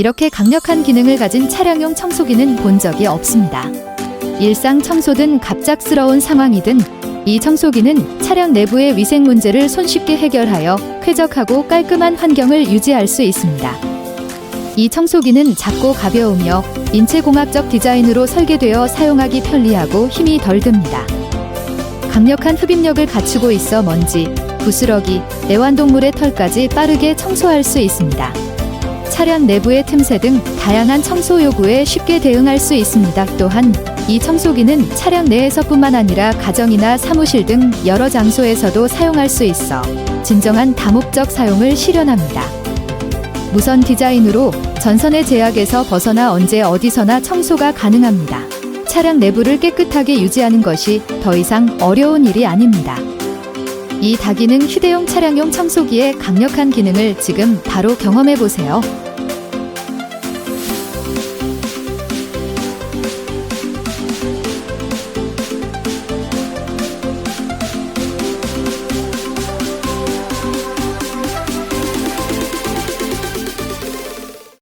이렇게 강력한 기능을 가진 차량용 청소기는 본 적이 없습니다. 일상 청소든 갑작스러운 상황이든 이 청소기는 차량 내부의 위생 문제를 손쉽게 해결하여 쾌적하고 깔끔한 환경을 유지할 수 있습니다. 이 청소기는 작고 가벼우며 인체공학적 디자인으로 설계되어 사용하기 편리하고 힘이 덜 듭니다. 강력한 흡입력을 갖추고 있어 먼지, 부스러기, 애완동물의 털까지 빠르게 청소할 수 있습니다. 차량 내부의 틈새 등 다양한 청소 요구에 쉽게 대응할 수 있습니다. 또한 이 청소기는 차량 내에서뿐만 아니라 가정이나 사무실 등 여러 장소에서도 사용할 수 있어 진정한 다목적 사용을 실현합니다. 무선 디자인으로 전선의 제약에서 벗어나 언제 어디서나 청소가 가능합니다. 차량 내부를 깨끗하게 유지하는 것이 더 이상 어려운 일이 아닙니다. 이 다기능 휴대용 차량용 청소기의 강력한 기능을 지금 바로 경험해 보세요.